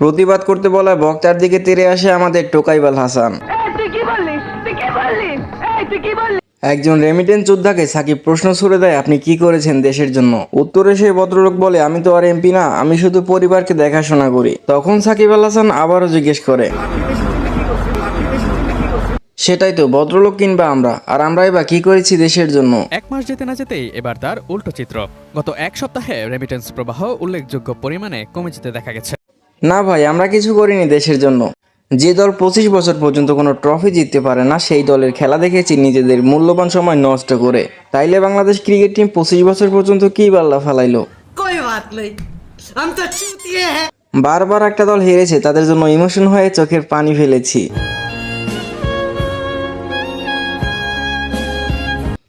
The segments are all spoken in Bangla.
প্রতিবাদ করতে বলায় বক্তার দিকে তেরে আসে আমাদের টোকাইবাল হাসান। এই তুই কি বললিস? তুই কি বললিস? এই তুই কি বললি? একজন রেমিটেন্স যোদ্ধাকে সাকিব প্রশ্ন ছুড়ে দেয় আপনি কি করেছেন দেশের জন্য? উত্তরে সেই ভদ্রলোক বলে আমি তো আর এমপি না আমি শুধু পরিবারকে দেখাশোনা করি। তখন সাকিব আল হাসান আবারও জিজ্ঞেস করে সেটাই তো ভদ্রলোক কিনবা আমরা। আর আমরাই বা কি করেছি দেশের জন্য? এক মাস যেতে না যেতেই এবার তার উল্টো চিত্র। গত এক সপ্তাহে রেমিটেন্স প্রবাহ উল্লেখযোগ্য পরিমাণে কমে যেতে দেখা গেছে। না ভাই আমরা কিছু করিনি দেশের জন্য। যে দল পঁচিশ বছর পর্যন্ত কোনো ট্রফি জিততে পারে না সেই দলের খেলা দেখেছি নিজেদের মূল্যবান সময় নষ্ট করে। তাইলে বাংলাদেশ ক্রিকেট টিম পঁচিশ বছর পর্যন্ত কি বাল্লা ফেলাইলো? বারবার একটা দল হেরেছে তাদের জন্য ইমোশন হয়ে চোখের পানি ফেলেছি।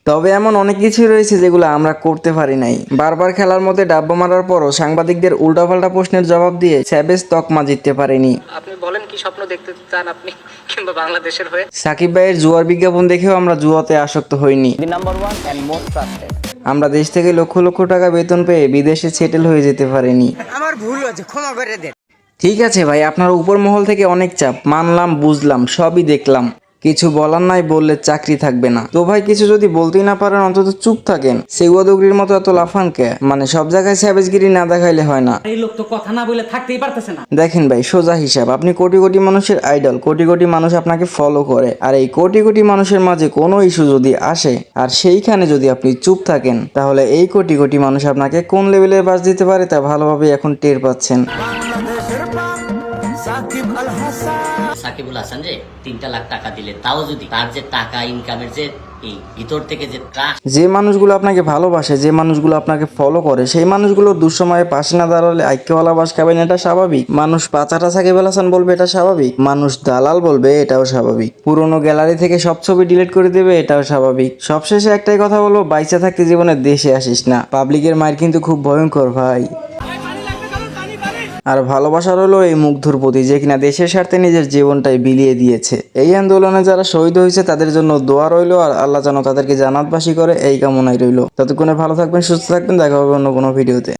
তবে এমন অনেক কিছুই রয়েছে যেগুলো আমরা করতে পারি নাই। বারবার খেলার মধ্যে ডাব্বা মারার পরও সাংবাদিকদের উল্টাপাল্টা প্রশ্নের জবাব দিয়ে স্যাবেজ তকমা জিততে পারেনি। আপনি বলেন কি স্বপ্ন দেখতে চান আপনি কিংবা বাংলাদেশের হয়ে? সাকিব ভাইয়ের জুয়ার বিজ্ঞাপন দেখেও আমরা জুয়াতে আসক্ত হইনি। Number one and most trusted আমরা দেশ থেকে লক্ষ লক্ষ টাকা বেতন পেয়ে বিদেশে সেটেল হয়ে যেতে পারিনি। আমার ভুল হয়েছে ক্ষমা করে দেন। ঠিক আছে ভাই আপনার উপর মহল থেকে অনেক চাপ। মানলাম বুঝলাম সবই দেখলাম। কিছু বলার নাই বললে চাকরি থাকবে না। তো ভাই কিছু যদি বলতেই না পারেন অন্তত চুপ থাকেন। সেগুয়াদুগরির মতো এত লাফান কে মানে সব জায়গায় স্যাবেজগিরি না দেখাইলে হয় না। এই লোক তো কথা না বলে থাকতেই পারতেছে না। দেখেন ভাই সোজা হিসাব। আপনি কোটি কোটি মানুষের আইডল কোটি কোটি মানুষ আপনাকে ফলো করে। আর এই কোটি কোটি মানুষের মাঝে কোনো ইস্যু যদি আসে আর সেইখানে যদি আপনি চুপ থাকেন তাহলে এই কোটি কোটি মানুষ আপনাকে কোন লেভেলের বাস দিতে পারে তা ভালোভাবে এখন টের পাচ্ছেন। সাকিবুল হাসান যে তিনটা লাখ টাকা দিলে তাও যদি তার যে টাকা ইনকামের যে এই ভিতর থেকে যে যে মানুষগুলো আপনাকে ভালোবাসে যে মানুষগুলো আপনাকে ফলো করে সেই মানুষগুলো দুঃসময়ে পাশে না দাঁড়ালে ঐক্যওয়ালা বাস খাবেন এটা স্বাভাবিক। মানুষ পাচাটা সাকিব আল হাসান বলবে এটা স্বাভাবিক। মানুষ দালাল বলবে এটাও স্বাভাবিক। পুরোনো গ্যালারি থেকে সব ছবি ডিলিট করে দেবে এটাও স্বাভাবিক। সবশেষে একটাই কথা বলব বাইচা থাকতে জীবনে দেশে আসিস না। পাবলিকের মায়ের কিন্তু খুব ভয়ঙ্কর ভাই। আর ভালোবাসা রইল এই মুগ্ধর প্রতি যে কিনা দেশের স্বার্থে নিজের জীবনটাই বিলিয়ে দিয়েছে। এই আন্দোলনে যারা শহীদ হয়েছে, তাদের জন্য দোয়া রইল আর আল্লাহ যেন তাদেরকে জানাতবাসী করে এই কামনাই রইল। ততক্ষণে ভালো থাকবেন, সুস্থ থাকবেন, দেখা হবে অন্য কোনো ভিডিওতে।